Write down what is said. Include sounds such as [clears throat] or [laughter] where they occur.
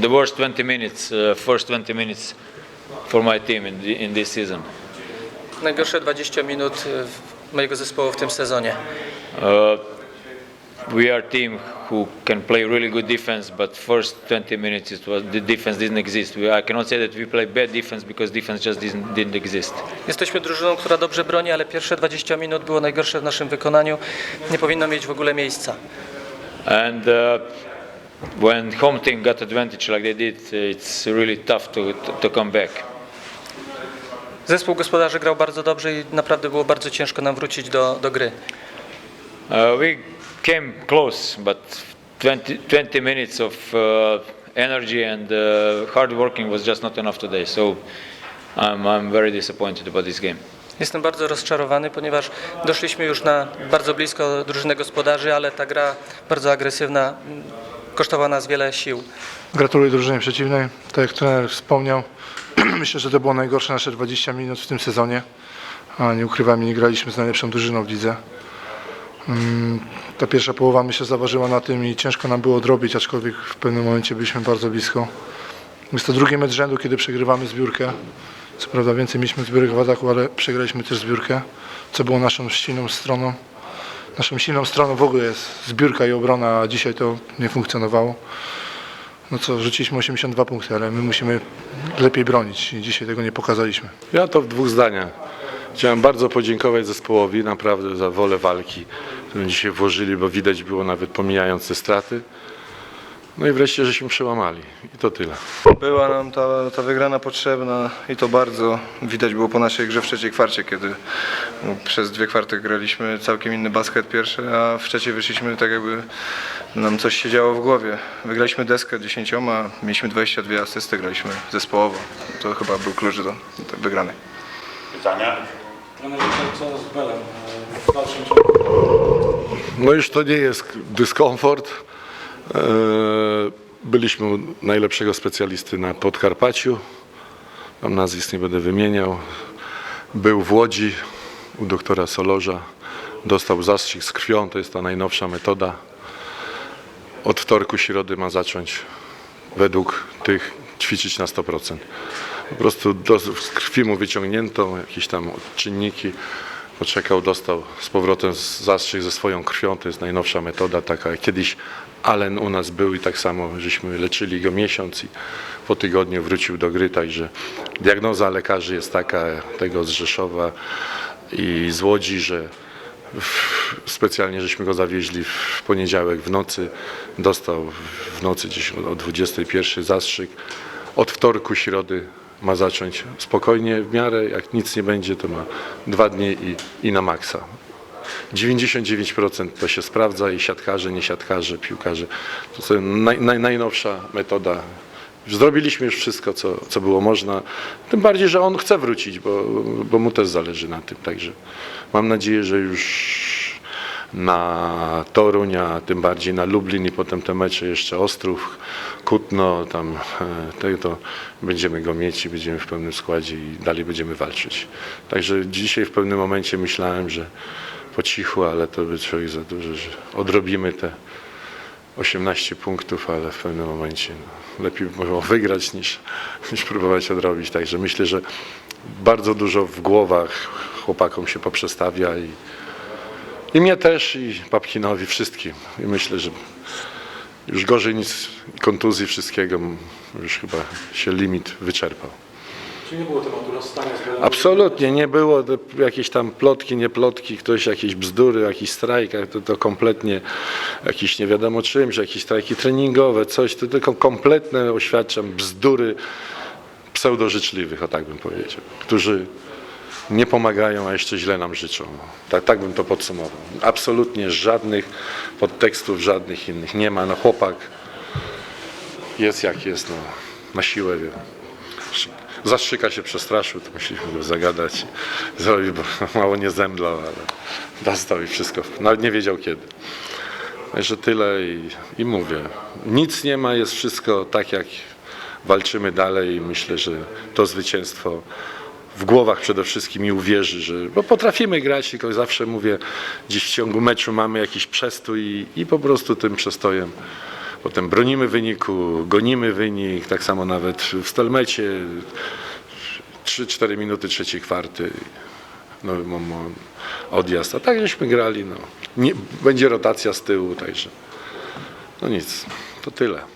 The worst 20 minutes, uh, first 20 minutes for my team in, the, in this season. Najgorsze 20 minut y, mojego zespołu w tym sezonie. Uh, we are team who can play really good defense, but first 20 minutes it was, the defense didn't exist. We, I cannot say that we play bad defense because defense just didn't, didn't exist. Jesteśmy drużyną, która dobrze broni, ale pierwsze 20 minut było najgorsze w naszym wykonaniu. Nie powinno mieć w ogóle miejsca. And uh, when home team got advantage like they did, it's really tough to, to, come back. Zespół gospodarzy grał bardzo dobrze i naprawdę było bardzo ciężko nam wrócić do, do gry. Uh, we came close, but 20, 20 minutes of uh, energy and uh, hard working was just not enough today. So I'm, I'm very disappointed about this game. Jestem bardzo rozczarowany, ponieważ doszliśmy już na bardzo blisko drużyny gospodarzy, ale ta gra bardzo agresywna kosztowała nas wiele sił. Gratuluję drużynie przeciwnej. Tak jak trener wspomniał, [clears throat] myślę, że to było najgorsze nasze 20 minut w tym sezonie. A nie ukrywam, nie graliśmy z najlepszą drużyną w lidze. Mm, Ta pierwsza połowa myślę zaważyła na tym i ciężko nam było odrobić, aczkolwiek w pewnym momencie byliśmy bardzo blisko. Jest to drugi mecz rzędu, kiedy przegrywamy zbiórkę. Co prawda więcej mieliśmy zbiórek w ataku, ale przegraliśmy też zbiórkę, co było naszą silną stroną. Naszą silną stroną w ogóle jest zbiórka i obrona, a dzisiaj to nie funkcjonowało. No co, rzuciliśmy 82 punkty, ale my musimy lepiej bronić i dzisiaj tego nie pokazaliśmy. Ja to w dwóch zdaniach. Chciałem bardzo podziękować zespołowi naprawdę za wolę walki, którą dzisiaj włożyli, bo widać było nawet pomijając te straty. No i wreszcie, żeśmy przełamali. I to tyle. Była nam ta, ta wygrana potrzebna i to bardzo widać było po naszej grze w trzeciej kwarcie, kiedy no, przez dwie kwarty graliśmy całkiem inny basket pierwszy, a w trzeciej wyszliśmy tak jakby nam coś się działo w głowie. Wygraliśmy deskę dziesięcioma, mieliśmy 22 asysty, graliśmy zespołowo. To chyba był klucz do, do tej wygranej. Pytania? Co z Belem e, w dalszym ciągu? No już to nie jest dyskomfort. Eee, Byliśmy u najlepszego specjalisty na Podkarpaciu. Tam nazwisk nie będę wymieniał. Był w Łodzi u doktora Solorza. Dostał zastrzyk z krwią, to jest ta najnowsza metoda. Od wtorku, środy ma zacząć według tych ćwiczyć na 100%. Po prostu do, z krwi mu wyciągnięto jakieś tam czynniki, poczekał, dostał z powrotem zastrzyk ze swoją krwią. To jest najnowsza metoda, taka jak kiedyś Allen u nas był i tak samo żeśmy leczyli go miesiąc i po tygodniu wrócił do gry, także diagnoza lekarzy jest taka, tego z Rzeszowa i z Łodzi, że specjalnie żeśmy go zawieźli w poniedziałek w nocy. Dostał w nocy gdzieś o 21 zastrzyk. Od wtorku, środy ma zacząć spokojnie w miarę. Jak nic nie będzie, to ma dwa dni i, i na maksa. 99% to się sprawdza i siatkarze, nie siatkarze, piłkarze. To jest naj, naj, najnowsza metoda. Zrobiliśmy już wszystko, co, co było można. Tym bardziej, że on chce wrócić, bo, bo mu też zależy na tym. Także mam nadzieję, że już na Toruń, a tym bardziej na Lublin i potem te mecze jeszcze Ostrów, Kutno, tam e, te, to będziemy go mieć i będziemy w pełnym składzie i dalej będziemy walczyć. Także dzisiaj w pewnym momencie myślałem, że po cichu, ale to by człowiek za dużo, że odrobimy te 18 punktów, ale w pewnym momencie no, lepiej było wygrać niż, niż próbować odrobić. Także myślę, że bardzo dużo w głowach chłopakom się poprzestawia i, i mnie też, i Papkinowi, wszystkim. I myślę, że już gorzej nic, kontuzji, wszystkiego, już chyba się limit wyczerpał. Czy nie było tematu rozstania z? Absolutnie nie było jakieś tam plotki, nie plotki, ktoś jakieś bzdury, jakiś strajk, to, to kompletnie jakiś nie wiadomo czym, że jakieś strajki treningowe, coś, to tylko kompletne, oświadczam, bzdury pseudożyczliwych, o tak bym powiedział, którzy nie pomagają, a jeszcze źle nam życzą. Tak, tak bym to podsumował. Absolutnie żadnych podtekstów, żadnych innych nie ma. No chłopak jest jak jest, no, na siłę wie. Zastrzyka się przestraszył, to musieliśmy go zagadać. Zrobił, bo [laughs] mało nie zemdlał, ale dostał i wszystko. Nawet nie wiedział kiedy. Także tyle i, i mówię. Nic nie ma, jest wszystko tak jak walczymy dalej i myślę, że to zwycięstwo w głowach przede wszystkim i uwierzy, że bo potrafimy grać, tylko zawsze mówię, gdzieś w ciągu meczu mamy jakiś przestój i, i po prostu tym przestojem potem bronimy wyniku, gonimy wynik, tak samo nawet w Stelmecie 3-4 minuty trzeciej kwarty no, odjazd, a tak żeśmy grali, no. Nie, będzie rotacja z tyłu, także no nic, to tyle.